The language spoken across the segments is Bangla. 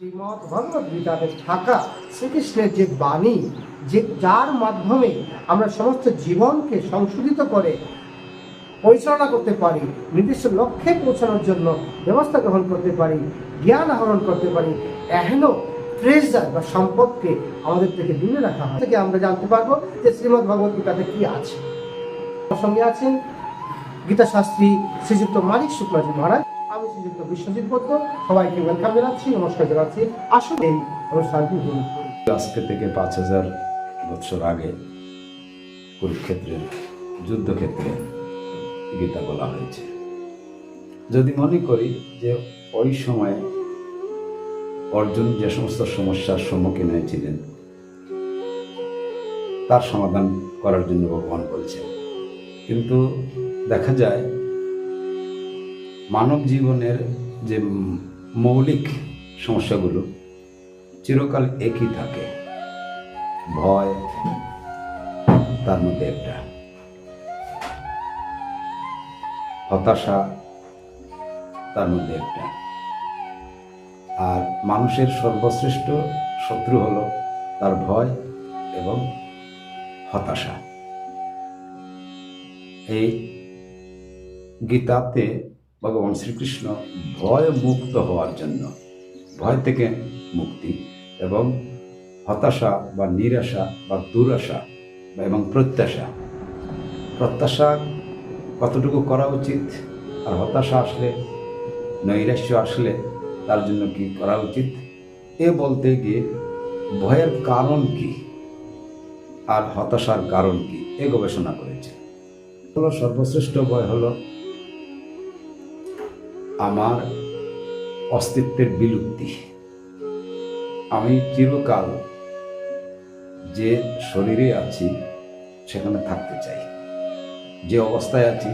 শ্রীমৎ ভগবত গীতাতে থাকা শ্রীকৃষ্ণের যে বাণী, যে যার মাধ্যমে আমরা সমস্ত জীবনকে সংশোধিত করে পরিচালনা করতে পারি, নির্দিষ্ট লক্ষ্যে পৌঁছানোর জন্য ব্যবস্থা গ্রহণ করতে পারি, জ্ঞান আহরণ করতে পারি, এহেন ট্রেজার বা সম্পদকে আমাদের থেকে দূরে রাখা হয়। থেকে আমরা জানতে পারব যে শ্রীমৎ ভগবত গীতাতে কি আছে। সঙ্গে আছেন গীতা শাস্ত্রী শ্রীযুক্ত মানিক শুক্লাজি মহারাজ। আমি শ্রীযুক্ত বিশ্বজিৎ সবাইকে ওয়েলকাম জানাচ্ছি, নমস্কার জানাচ্ছি। আসুন এই অনুষ্ঠানটি। আজকে থেকে পাঁচ হাজার বছর আগে কুরুক্ষেত্রের, যুদ্ধক্ষেত্রে গীতা বলা হয়েছে। যদি মনে করি যে ওই সময়ে অর্জুন যে সমস্ত সমস্যার সম্মুখীন হয়েছিলেন, তার সমাধান করার জন্য ভগবান বলছেন। কিন্তু দেখা যায় মানব জীবনের যে মৌলিক সমস্যাগুলো চিরকাল একই থাকে। ভয় তার মধ্যে একটা। হতাশা তার মধ্যে একটা। আর মানুষের সর্বশ্রেষ্ঠ শত্রু হলো তার ভয় এবং হতাশা। এই গীতাতে ভগবান শ্রীকৃষ্ণ ভয় মুক্ত হওয়ার জন্য, ভয় থেকে মুক্তি এবং হতাশা বা নিরাশা বা দুরাশা এবং প্রত্যাশা। প্রত্যাশা কতটুকু করা উচিত? আর হতাশা আসলে, নৈরাশ্য আসলে তার জন্য কি করা উচিত? এ বলতে গিয়ে ভয়ের কারণ কি? আর হতাশার কারণ কি? এ গবেষণা করেছে। হলো সর্বশ্রেষ্ঠ ভয় হলো আমার অস্তিত্বের বিলুপ্তি। আমি চিরকাল যে শরীরে আছি, সেখানে থাকতে চাই। যে অবস্থায় আছি,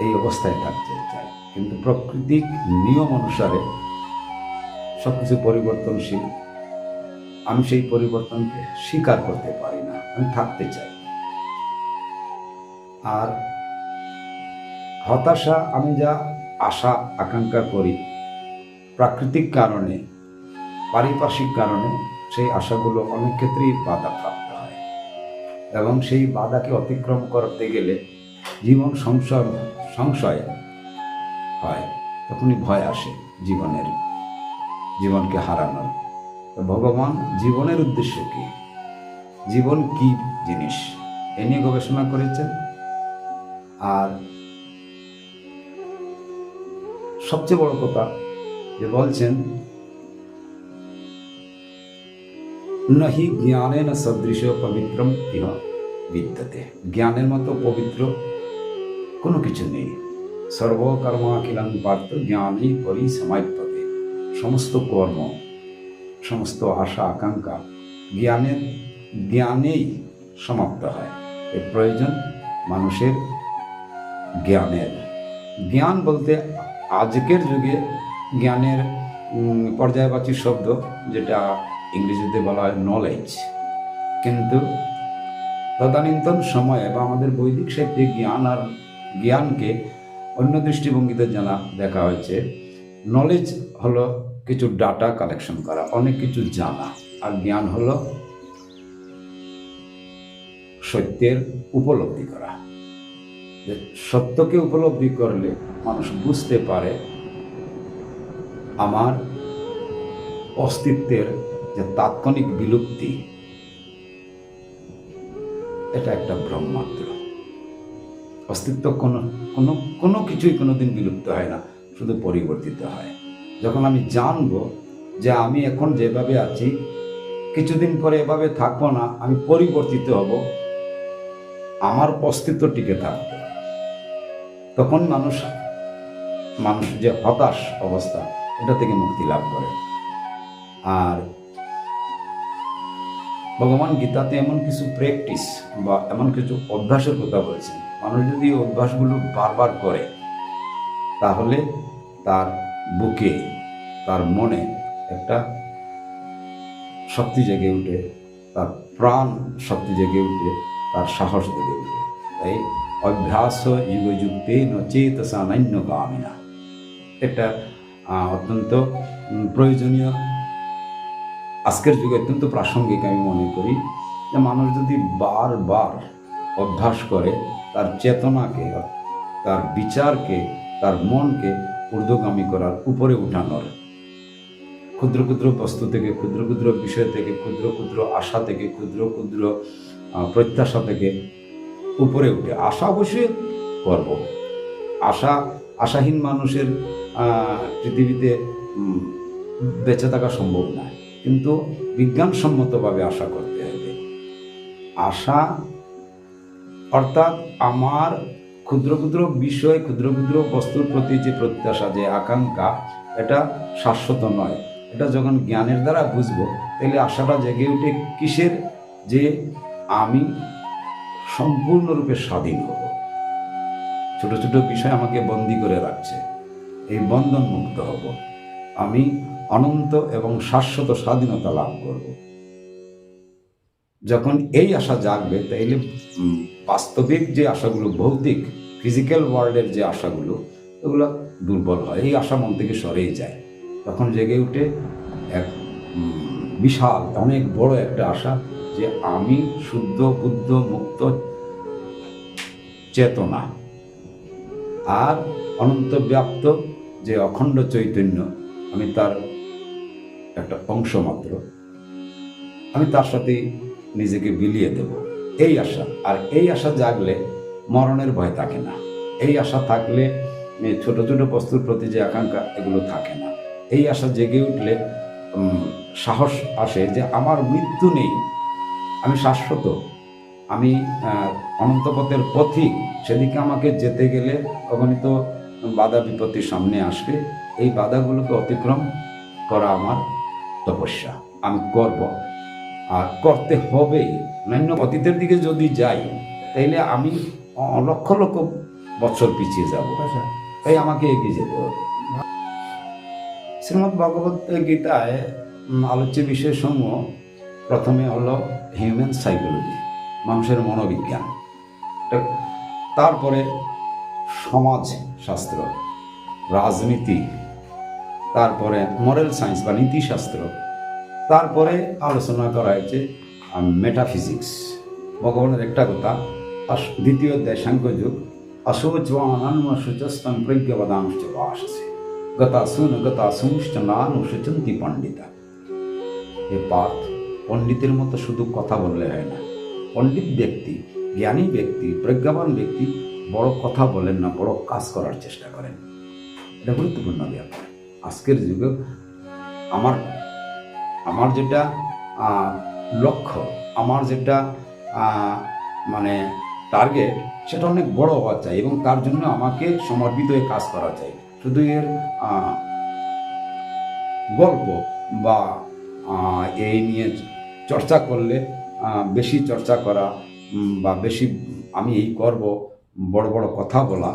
এই অবস্থায় থাকতে চাই। কিন্তু প্রকৃতিক নিয়ম অনুসারে সব কিছু পরিবর্তনশীল। আমি সেই পরিবর্তনকে স্বীকার করতে পারি না। আমি থাকতে চাই। আর হতাশা, আমি যা আশা, আকাঙ্ক্ষা করি। প্রাকৃতিক কারণে, পারিপার্শ্বিক কারণে সেই আশাগুলো অনেক ক্ষেত্রেই বাধাপ্রাপ্ত হয়। এবং সেই বাধাকে অতিক্রম করতে গেলে জীবন সংশয় সংশয় হয়, তখনই ভয় আসে জীবনের, জীবনকে হারানোর। ভগবান জীবনের উদ্দেশ্য কি? জীবন কি জিনিস? এ নিয়ে গবেষণা করেছেন। আর সবচেয়ে বড় কথা যে বলছেন, নহি জ্ঞানেন সদৃশ পবিত্রম ইহ বিদ্যতে। জ্ঞানের মতো পবিত্র কোনো কিছু নেই। সর্বকর্মাখিলাং পার্থ জ্ঞানেই পরি সমাপ্যতে সমস্ত কর্ম, সমস্ত আশা, আকাঙ্ক্ষা জ্ঞানের জ্ঞানেই সমাপ্ত হয়। এর প্রয়োজন মানুষের জ্ঞানের। জ্ঞান বলতে আজকের যুগে জ্ঞানের পর্যায়বাচী শব্দ, যেটা ইংরেজিতে বলা হয় নলেজ কিন্তু তদানীন্তন সময়ে বা আমাদের বৈদিক সাহিত্যে জ্ঞান আর জ্ঞানকে অন্য দৃষ্টিভঙ্গিতে জানা দেখা হয়েছে। নলেজ হলো কিছু ডাটা কালেকশন করা, অনেক কিছু জানা। আর জ্ঞান হলো সত্যের উপলব্ধি করা। যে সত্যকে উপলব্ধি করলে মানুষ বুঝতে পারে আমার অস্তিত্বের যে তাৎক্ষণিক বিলুপ্তি, এটা একটা ভ্রম মাত্র অস্তিত্ব কোনো কোনো কোনো কিছুই কোনোদিন বিলুপ্ত হয় না, শুধু পরিবর্তিত হয়। যখন আমি জানব যে আমি এখন যেভাবে আছি, কিছুদিন পরে এভাবে থাকব না, আমি পরিবর্তিত হব, আমার অস্তিত্ব টিকে থাকবে। তখন মানুষ মানুষ যে হতাশ অবস্থা, এটা থেকে মুক্তি লাভ করে। আর ভগবান গীতাতে এমন কিছু প্র্যাকটিস বা এমন কিছু অভ্যাসের কথা বলেছেন মানুষ যদি অভ্যাসগুলো বারবার করে, তাহলে তার বুকে, তার মনে একটা শক্তি জেগে উঠে, তার প্রাণ শক্তি জেগে উঠে, তার সাহস জেগে উঠে। তাই অভ্যাস যুগযুক্তে নচেতসা নান্য গামিনা। এটা অত্যন্ত প্রয়োজনীয়। আজকের যুগে অত্যন্ত প্রাসঙ্গিক আমি মনে করি যে মানুষ যদি বারবার অভ্যাস করে, তার চেতনাকে, তার বিচারকে, তার মনকে ঊর্ধ্বগামী করার উপরে উঠানোর, ক্ষুদ্র ক্ষুদ্র বস্তু থেকে, ক্ষুদ্র ক্ষুদ্র বিষয় থেকে, ক্ষুদ্র ক্ষুদ্র আশা থেকে, ক্ষুদ্র ক্ষুদ্র প্রত্যাশা থেকে উপরে উঠে আশা অবশ্যই করব। আশা, আশাহীন মানুষের পৃথিবীতে বেঁচে থাকা সম্ভব নয় কিন্তু বিজ্ঞানসম্মতভাবে আশা করতে হবে। আশা অর্থাৎ আমার ক্ষুদ্র ক্ষুদ্র বিষয়, ক্ষুদ্র ক্ষুদ্র বস্তুর প্রতি যে প্রত্যাশা, যে আকাঙ্ক্ষা, এটা শাশ্বত নয়। এটা যখন জ্ঞানের দ্বারা বুঝব, তাহলে আশাটা জেগে উঠে কিসের? যে আমি সম্পূর্ণরূপে স্বাধীন হব। ছোট ছোট বিষয় আমাকে বন্দি করে রাখছে। এই বন্ধন মুক্ত হব। আমি অনন্ত এবং শাশ্বত স্বাধীনতা লাভ করব। যখন এই আশা জাগবে, তাইলে বাস্তবিক যে আশাগুলো, ভৌতিক ফিজিক্যাল ওয়ার্ল্ডের যে আশাগুলো ওগুলো দুর্বল হয়। এই আশা মন থেকে সরেই যায়। তখন জেগে উঠে এক বিশাল, অনেক বড় একটা আশা যে আমি শুদ্ধ, বুদ্ধ, মুক্ত চেতনা। আর অনন্ত ব্যাপ্ত যে অখণ্ড চৈতন্য, আমি তার একটা অংশ মাত্র। আমি তার সাথে নিজেকে বিলিয়ে দেব। এই আশা, আর এই আশা জাগলে মরণের ভয় থাকে না। এই আশা থাকলে ছোট ছোট বস্তুর প্রতি যে আকাঙ্ক্ষা, এগুলো থাকে না। এই আশা জেগে উঠলে সাহস আসে যে আমার মৃত্যু নেই। আমি শাশ্বত। আমি আহ, অনন্ত পথের পথিক সেদিকে আমাকে যেতে গেলে অগণিত বাধা বিপত্তির সামনে আসবে। এই বাধাগুলোকে অতিক্রম করা আমার তপস্যা। আমি করব। আর করতে হবেই অন্যান্য অতীতের দিকে যদি যাই তাইলে আমি লক্ষ লক্ষ বছর পিছিয়ে যাব। আচ্ছা। তাই আমাকে এগিয়ে যেতে হবে। শ্রীমৎ ভগবত গীতায় আলোচ্য বিষয়সমূহ প্রথমে হলো হিউম্যান সাইকোলজি মানুষের মনোবিজ্ঞান। তারপরে সমাজ শাস্ত্র, রাজনীতি, তারপরে মরাল সায়েন্স বা নীতিশাস্ত্র তারপরে আলোচনা করা হয়েছে মেটাফিজিক্স ভগবানের একটা কথা দ্বিতীয় অশোচবানান্মশুচস্তম প্রজ্ঞবদাংশ ভাষসে গতা নানুষচন্তি পণ্ডিতা। এ পার্থ পণ্ডিতের মতো শুধু কথা বললে হয় না। পণ্ডিত ব্যক্তি, জ্ঞানী ব্যক্তি, প্রজ্ঞাবান ব্যক্তি বড় কথা বলেন না, বড় কাজ করার চেষ্টা করেন। এটা গুরুত্বপূর্ণ ব্যাপার আজকের যুগে আমার আমার যেটা লক্ষ্য, আমার যেটা মানে টার্গেট সেটা অনেক বড় হওয়া চাই এবং তার জন্য আমাকে সমর্পিত হয়ে কাজ করা চাই। শুধু এর গল্প বা এই নিয়ে চর্চা করলে বেশি চর্চা করা বা বেশি আমি এই করব, বড় বড় কথা বলা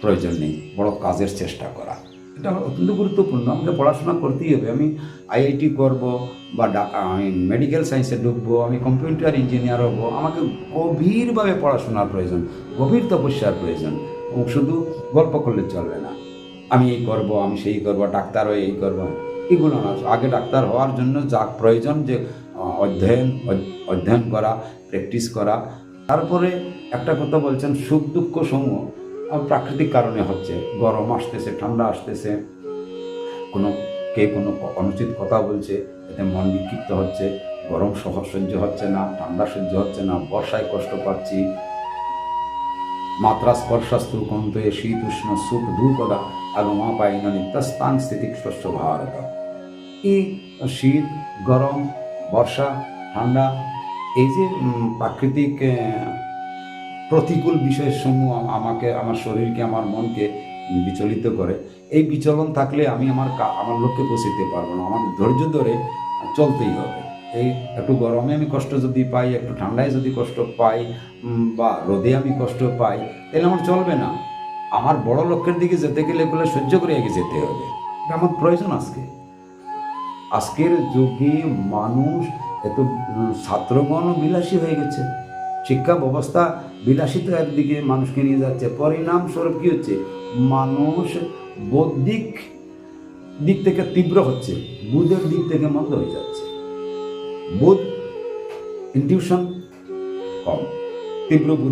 প্রয়োজন নেই, বড় কাজের চেষ্টা করা। এটা অত্যন্ত গুরুত্বপূর্ণ, আমাকে পড়াশোনা করতেই হবে। আমি আইআইটি করব বা আমি মেডিকেল সায়েন্সে ঢুকবো আমি কম্পিউটার ইঞ্জিনিয়ার হব, আমাকে গভীরভাবে পড়াশোনার প্রয়োজন, গভীর তপস্যার প্রয়োজন। শুধু গল্প করলে চলবে না। আমি এই করব, আমি সেই করব ডাক্তার হয়ে এই করব। এগুলো না, আগে ডাক্তার হওয়ার জন্য যা প্রয়োজন যে অধ্যয়ন অধ্যয়ন করা প্র্যাকটিস করা। তারপরে একটা কথা বলছেন, সুখ দুঃখ সমূহ। প্রাকৃতিক কারণে হচ্ছে, গরম আসতেছে, ঠান্ডা আসতেছে। কোনো, কে কোনো অনুচিত কথা বলছে, এতে মন বিক্ষিপ্ত হচ্ছে। গরম সহ সহ্য হচ্ছে না, ঠান্ডা সহ্য হচ্ছে না, বর্ষায় কষ্ট পাচ্ছি। মাত্রা স্পর্শাস্তু কন্ত এ শীত উষ্ণ সুখ দুঃখদা আগমা পাইন নিত্যস্থান স্থিতিক শস্য ভারত। এই শীত, গরম বর্ষা, ঠান্ডা, এই যে প্রাকৃতিক প্রতিকূল বিষয়সমূহ আম- আমাকে, আমার শরীরকে, আমার মনকে বিচলিত করে, এই বিচলন থাকলে আমি আমার আমার লক্ষ্যে পৌঁছতে পারব না। আমার ধৈর্য ধরে চলতেই হবে। এই একটু গরমে আমি কষ্ট যদি পাই, একটু ঠান্ডায় যদি কষ্ট পাই বা রোদে আমি কষ্ট পাই, তাহলে আমার চলবে না। আমার বড় লক্ষ্যের দিকে যেতে গেলে এগুলো সহ্য করে আগে যেতে হবে। এটা আমার প্রয়োজন আজকে। আজকের যুগে মানুষ এত ছাত্রগণ বিলাসী হয়ে গেছে। শিক্ষা ব্যবস্থা বিলাসিতার দিকে মানুষকে নিয়ে যাচ্ছে। পরিণামস্বরূপ কী হচ্ছে? মানুষ বৌদ্ধিক দিক থেকে তীব্র হচ্ছে বুধের দিক থেকে মন্দ হয়ে যাচ্ছে। বুধ ইনটিউশন কম, তীব্র বুধ